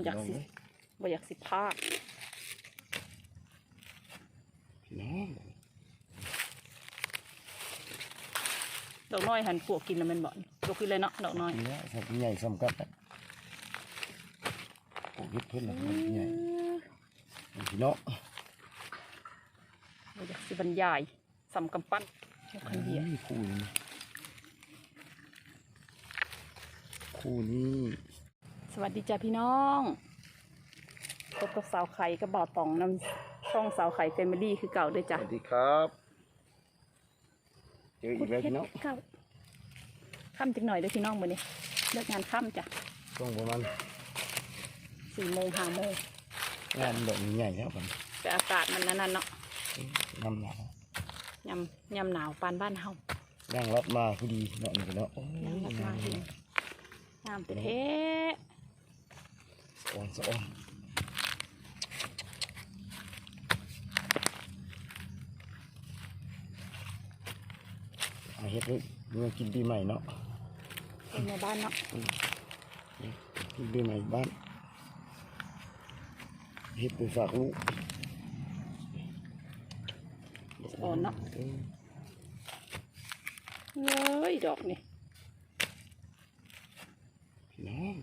บ่อยากสิบ่อยากสิพากพี่น้องดอกน้อยหันปวกกินแล้วแมันบ่ยกขึ้นเลยเนาะดอกน้อยนี่แหละสับใหญ่สำกับอะโอ้ยเพิ่นละมันใหญ่พี่น้องบ่อยากสิบรรยายสำกำปั้นยกขันเดียวนี่คู่นี้คู่นี้ส วัสดีจ้าพี่น้องพบกับสาวไข่กับบ่าวตองนำช่องสาวไข่แฟมิลี่คือเก่าด้วยสจ้ะวัสดีครับเจออีกแล้วพี่น้องเก่าค่ำจังหน่อยเด้อพี่น้องมื้อนี้เลิกงานค่ำจ้ะช่วงประมาณสี่โมงห้าโมงงานแบบนี้ใหญ่แล้วผมแต่อากาศมันนั่นๆเนาะน้ำหนาวยำยำหนาวปานบ้านเฮาย่างรัดมาพอดีเนาะนี่ก็เนาะโอ้ยน้ำรักมาเองน้ำเท่สะ ออนสะออนมาเฮ็ดเลยเมื่อกินปีใหม่เนาะๆเป็นในบ้านเนาะกินปีใหม่บ้านเฮ็ดไปฝากลูกอ่อนเนาะเออเอ้ยดอกนี่ พี่น้อง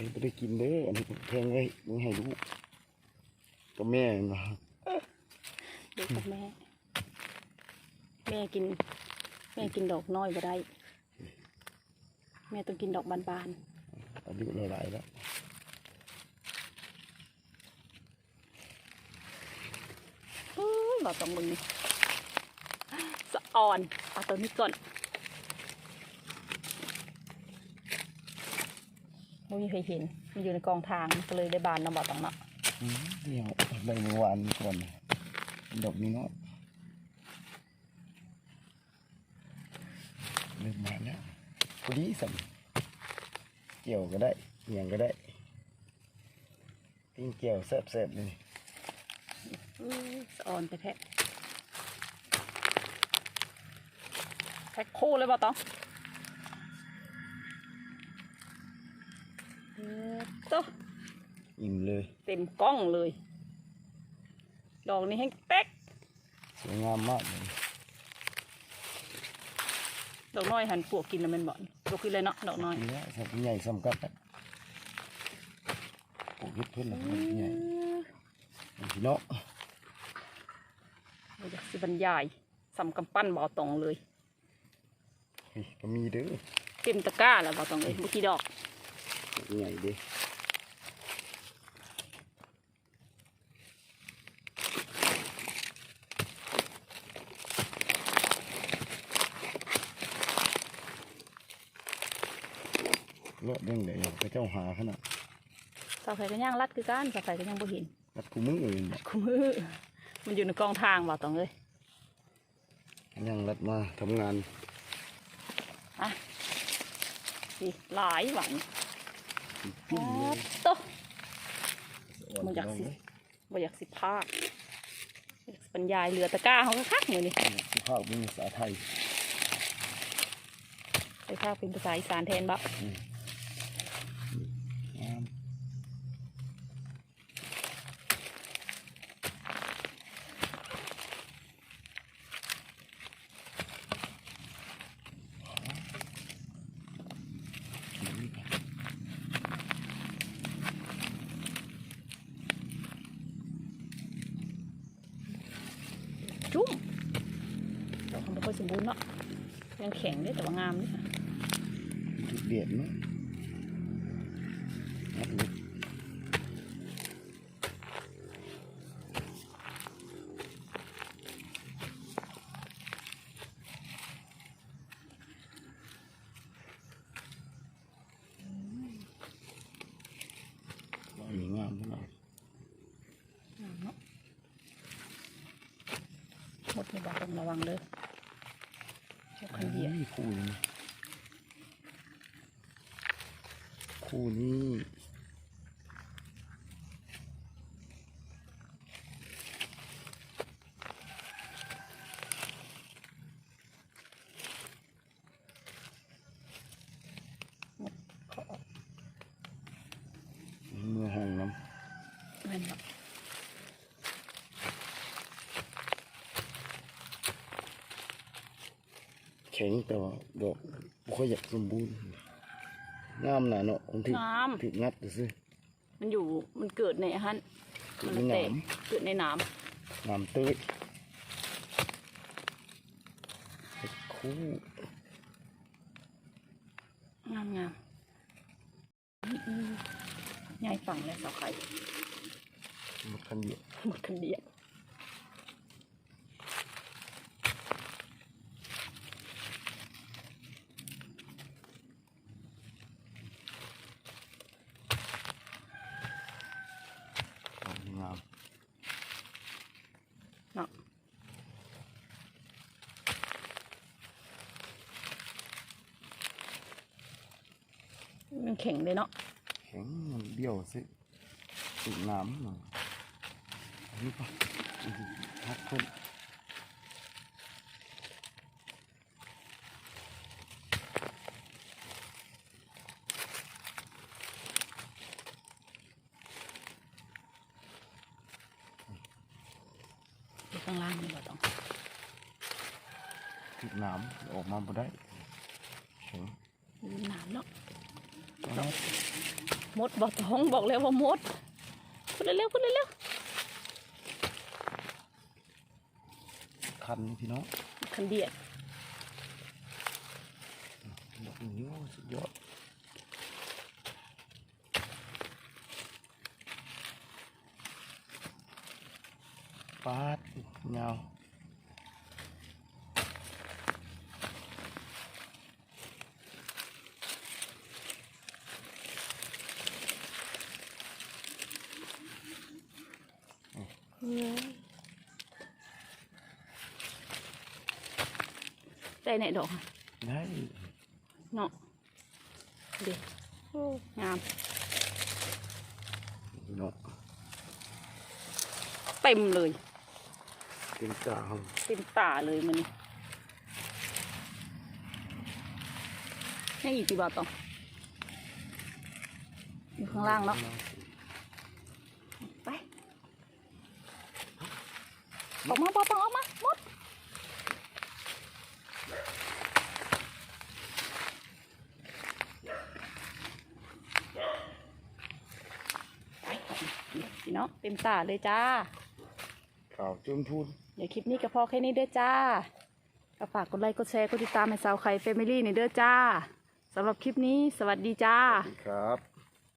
ไปไม่ได้กินเด้ออันนี้ผมแทงไว้มึงให้ลูกกับแม่นะเด็กกับแม่ แม่กิน แม่กินดอกน้อยบ่ได้ แม่ต้องกินดอกบานอายุหลายๆแล้วๆเอ้ยบอกตรงมึงนี่สะอ่อนเอาตัวนี้ก่อน ไม่มีใครเห็นมันอยู่ในกองทางก็เลยได้บานเนาะบอกตรงเนาะอืมเดี๋ยวใบเมื่อวานก่อนนะดอกนี้เนาะเริ่มมาแล้วพอดีสัมเกี่ยวก็ได้เอียงก็ได้ปิ้งเกี่ยวแซ่บๆเลยอื้อสะอ่อนไปแท้แพ็คคู่เลยบอกตอง โตะอิ่มเลย เต็มกล้องเลย ดอกนี้ให้เป๊กสวยงามมากเลยดอกน้อยหันปวกกินแล้วแมันบ่ยกขึ้นเลยเนาะดอกน้อยนี่แหละสับใหญ่สำกับอะโอ้ยเพิ่นละมันใหญ่พี่น้องบ่อยากสิบรรยายสำกำปั้นบ่อตองเลยเฮ้ยก็มีเด้อเต็มตะกร้าแล้วบ่อตองเลยเมื่อกี้ดอกใหญ่เด้ เลาะเด้งได้พระเจ้าหาขนาดสาวไข่ก็ย่างรัดคือกันสาวไข่ก็ยังบ่เห็นรัดกูมึงเอ่ยเนี่ยคุมือมันอยู่ในกองทางบ่อตองเลยยังรัดมาทำงานอะสิหลายหวังโตมึงอยากสิบ่อยากสิพากอยากสิบรรยายเรือตะก้าเขาก็คักอยู่นี่สุภาพเป็นภาษาไทยไปพากเป็นภาษาอีสานแทนบ่ งาม จุ้มดอกมันบ่ค่อย สมบูรณ์เนาะยังแข็งเด้แต่ว่างามนี่ค่ะทุกเดือนเนาะรัดเลยว่ามีงามขนาดงามเนาะหมดในบ่อต้องระวังเลยยก คู่นี้คู่นี้คู่นี้ ข็งแต่ว่าดอกบ่ค่อยอยากสมบูรณ์งามน่ะเนาะคงถึกงามถึกงัดซื่อมันอยู่มันเกิดในอาหารเกิดมันในแตหกนามเกิดในน้น้ำตื้ยเฮ็ดคู่ำงามงามอืมยายฝั่งเลยเสาไข่หมดคันเดียว หมดคันเดียว เอางาม เนาะ มันแข็งเลยเนาะแข็งมันเบี้ยวซิติดน้ำหน่อยอันนี้ก็พักขึ้นอยู่ข้างล่างนี่ก็ต้องติดน้ำออกมาบ่ได้ มดบอกท้องบอกแล้วว่ามดพูดเร็วๆพูดเร็วคันนี่พี่น้องๆคันเดียดดอกนิ้วสุดยอดปาดยา วใจไหนดอกอะได้เนาะดีโอ้งามพี่น้องเต็มเลยเป็นกลางเต็มตาเลยมันนี่อีกกี่บาทต่ออยู่ข้างล่างเนาะไป ออกมาปอปองออกมาหมดไปพี่น้องเต็มตาเลยจ้า ข่าวจุนพูนเดี๋ยวคลิปนี้ก็พอแค่นี้เด้อจ้าก็ฝากกดไลค์ กดแชร์ กดติดตามให้สาวไข่เฟมิลี่ในอยเด้อจ้าสำหรับคลิปนี้ สวัสดีจ้า ครับ